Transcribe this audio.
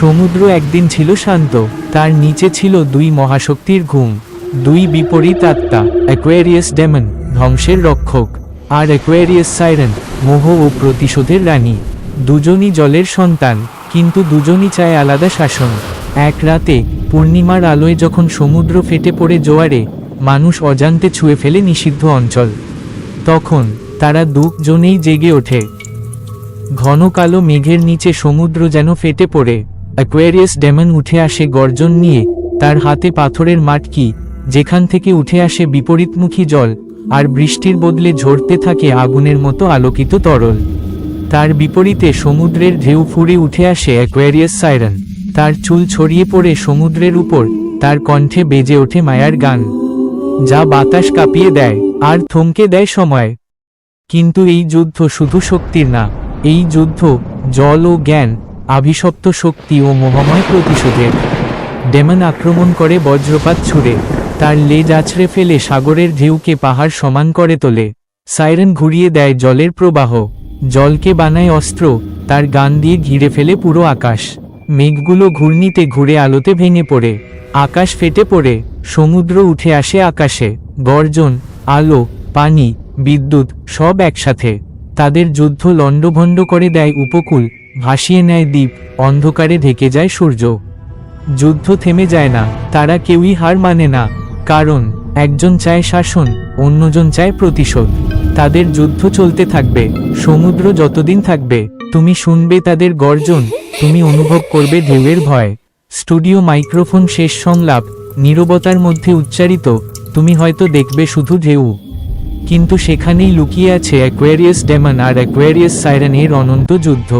সমুদ্র একদিন ছিল শান্ত, তার নিচে ছিল দুই মহাশক্তির ঘুম, দুই বিপরীত আত্মা অ্যাকোয়ারিয়াস ডেমন ধ্বংসের রক্ষক, আর অ্যাকোয়ারিয়াস সাইরেন মোহ ও প্রতিশোধের রানী। দুজনই জলের সন্তান, কিন্তু দুজনই চায় আলাদা শাসন। এক রাতে, পূর্ণিমার আলোয় যখন সমুদ্র ফেটে পড়ে জোয়ারে, মানুষ অজান্তে ছুঁয়ে ফেলে নিষিদ্ধ অঞ্চল। তখন, তারা দুজনেই জেগে ওঠে। ঘন কালো মেঘের নিচে সমুদ্র যেন ফেটে পড়ে। অ্যাকোয়ারিয়াস ডেমন উঠে আসে গর্জন নিয়ে, তার হাতে পাথরের মাটকি যেখান থেকে উঠে আসে বিপরীতমুখী জল, আর বৃষ্টির বদলে ঝরতে থাকে আগুনের মতো আলোকিত তরল। তার বিপরীতে সমুদ্রের ঢেউ ফুরে উঠে আসে অ্যাকোয়ারিয়াস সাইরন। তার চুল ছড়িয়ে পড়ে সমুদ্রের উপর, তার কণ্ঠে বেজে ওঠে মায়ার গান। যা বাতাস কাঁপিয়ে দেয়, আর থমকে দেয় সময়। কিন্তু এই যুদ্ধ শুধু শক্তির না, এই যুদ্ধ জল ও জ্ঞান আভিশপ্ত শক্তি ও মোহময় প্রতিশোধের। ডেমন আক্রমণ করে বজ্রপাত ছুড়ে। তার লেজ আছড়ে ফেলে সাগরের ঢেউকে পাহাড় সমান করে তোলে। সাইরেন ঘুরিয়ে দেয় জলের প্রবাহ। জলকে বানায় অস্ত্র। তার গান দিয়ে ঘিরে ফেলে পুরো আকাশ। মেঘগুলো ঘূর্ণিতে ঘুরে আলোতে ভেঙে পড়ে। আকাশ ফেটে পড়ে। সমুদ্র উঠে আসে আকাশে। গর্জন, আলো, পানি, বিদ্যুৎ সব একসাথে। তাদের যুদ্ধ লণ্ডভণ্ড করে দেয় উপকূল। ভাসিয়ে নেয় দ্বীপ, অন্ধকারে ঢেকে যায় সূর্য। যুদ্ধ থেমে যায় না, তারা কেউই হার মানে না, কারণ একজন চায় শাসন, অন্যজন চায় প্রতিশোধ। তাদের যুদ্ধ চলতে থাকবে, সমুদ্র যতদিন থাকবে, তুমি শুনবে তাদের গর্জন, তুমি অনুভব করবে ঢেউয়ের ভয়। স্টুডিও মাইক্রোফোন শেষ সংলাপ, নীরবতার মধ্যে উচ্চারিত, তুমি হয়তো দেখবে শুধু ঢেউ। কিন্তু সেখানেই লুকিয়ে আছে অ্যাকোয়ারিয়াস ডেমন আর অ্যাকোয়ারিয়াস সাইরেন এর অনন্ত যুদ্ধ।